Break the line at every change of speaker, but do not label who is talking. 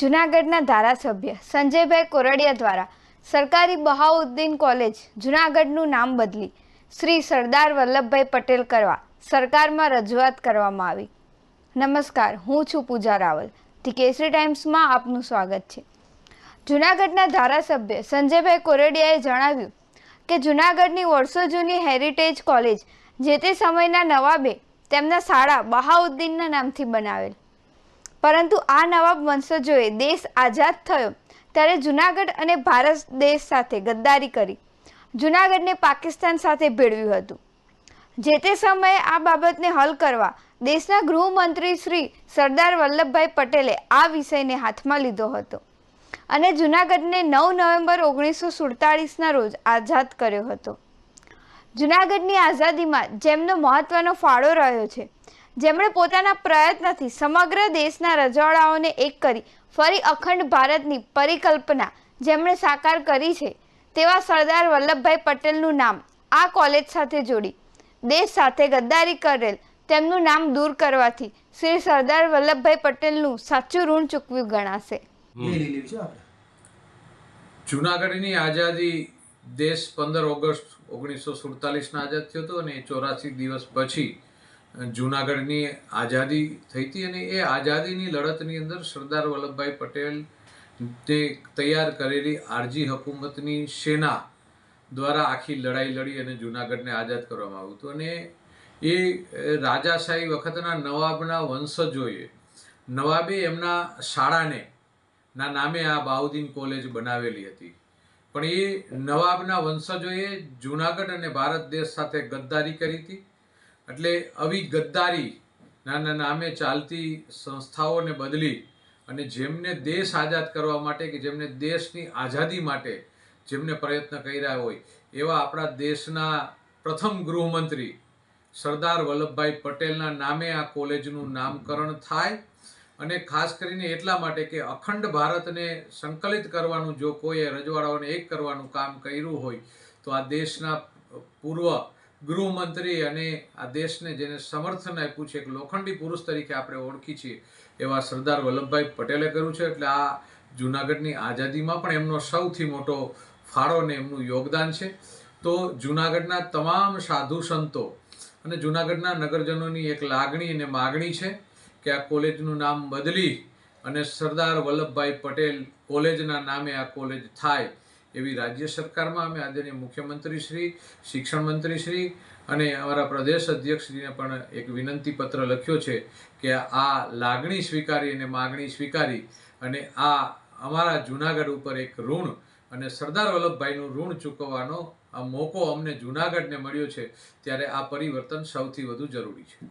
જૂનાગઢના ધારાસભ્ય સંજયભાઈ કોરડિયા દ્વારા સરકારી બહાઉદ્દીન કોલેજ જૂનાગઢનું નામ બદલી શ્રી સરદાર વલ્લભભાઈ પટેલ કરવા સરકારમાં રજૂઆત કરવામાં આવી. નમસ્કાર, હું છું પૂજા રાવલ. ધી કેસરી ટાઈમ્સમાં આપનું સ્વાગત છે. જૂનાગઢના ધારાસભ્ય સંજયભાઈ કોરડિયાએ જણાવ્યું કે જૂનાગઢની વર્ષો જૂની હેરિટેજ કોલેજ જે તે સમયના નવાબે તેમના શાળા બહાઉદ્દીનના નામથી બનાવેલ. પરંતુ આ નવાબ વંશજોએ દેશ આઝાદ થયો ત્યારે જૂનાગઢ અને ભારત દેશ સાથે ગદ્દારી કરી. જૂનાગઢને પાકિસ્તાન સાથે ભેળવ્યું હતું. જે તે સમયે આ બાબતને હલ કરવા દેશના ગૃહમંત્રી શ્રી સરદાર વલ્લભભાઈ પટેલે આ વિષયને હાથમાં લીધો હતો અને જૂનાગઢને નવ નવેમ્બર ઓગણીસો સુડતાળીસના રોજ આઝાદ કર્યો હતો. જૂનાગઢની આઝાદીમાં જેમનો મહત્વનો ફાળો રહ્યો છે જેમણે પોતાના પ્રયત્નથી સમગ્ર દેશના રજવાડાઓને એક કરી ફરી અખંડ ભારતની પરિકલ્પના જેમણે સાકાર કરી છે તેવા સરદાર વલ્લભભાઈ પટેલનું નામ આ કોલેજ સાથે જોડી દેશ સાથે ગદ્દારી કરેલ તેમનું નામ દૂર કરવાથી શ્રી સરદાર વલ્લભભાઈ પટેલનું સાચું ઋણ ચૂકવ્યું ગણાશે.
જુનાગઢની આઝાદી દેશ પંદર ઓગસ્ટ ઓગણીસો સુડતાલીસના આઝાદ થયો હતો અને ચોરાસી દિવસ પછી જુનાગઢની આઝાદી થઈ હતી અને એ આઝાદીની લડતની અંદર સરદાર વલ્લભભાઈ પટેલ તે તૈયાર કરેલી આરજી હકુમતની સેના દ્વારા આખી લડાઈ લડી અને જુનાગઢને આઝાદ કરવામાં આવ્યું હતું. અને એ રાજાશાહી વખતના નવાબના વંશજોએ, નવાબે એમના શાળાને, ના નામે આ બાઉદ્દીન કોલેજ બનાવેલી હતી. પણ એ નવાબના વંશજોએ જુનાગઢ અને ભારત દેશ સાથે ગદ્દારી કરી હતી. એટલે આવી ગદ્દારી નાના નામે ચાલતી સંસ્થાઓને બદલી અને જેમને દેશ આઝાદ કરવા માટે કે જેમને દેશની આઝાદી માટે જેમને પ્રયત્ન કર્યા હોય, એવા આપણા દેશના પ્રથમ ગૃહમંત્રી સરદાર વલ્લભભાઈ પટેલના નામે આ કોલેજનું નામકરણ થાય અને ખાસ કરીને એટલા માટે કે અખંડ ભારતને સંકલિત કરવાનું, જો કોઈએ રજવાડાઓને એક કરવાનું કામ કર્યું હોય, તો આ દેશના પૂર્વ ગૃહમંત્રી અને આ દેશને જેને સમર્થન આપ્યું છે, એક લોખંડી પુરુષ તરીકે આપણે ઓળખી છીએ, એવા સરદાર વલ્લભભાઈ પટેલે કર્યું છે. એટલે આ જુનાગઢની આઝાદીમાં પણ એમનો સૌથી મોટો ફાળો ને એમનું યોગદાન છે. તો જુનાગઢના તમામ સાધુ સંતો અને જુનાગઢના નગરજનોની એક લાગણી અને માગણી છે કે આ કોલેજનું નામ બદલી અને સરદાર વલ્લભભાઈ પટેલ કોલેજના નામે આ કોલેજ થાય. એવી રાજ્ય સરકારમાં અમે આદરણીય મુખ્યમંત્રી શ્રી શિક્ષણ મંત્રી શ્રી અને અમારા પ્રદેશ અધ્યક્ષશ્રીને પણ એક વિનંતી પત્ર લખ્યો છે કે આ લાગણી સ્વીકારી અને માગણી સ્વીકારી અને આ અમારા જુનાગઢ ઉપર એક ઋણ અને સરદાર વલ્લભભાઈનું ઋણ ચૂકવવાનો આ મોકો અમને જુનાગઢને મળ્યો છે, ત્યારે આ પરિવર્તન સૌથી વધુ જરૂરી છે.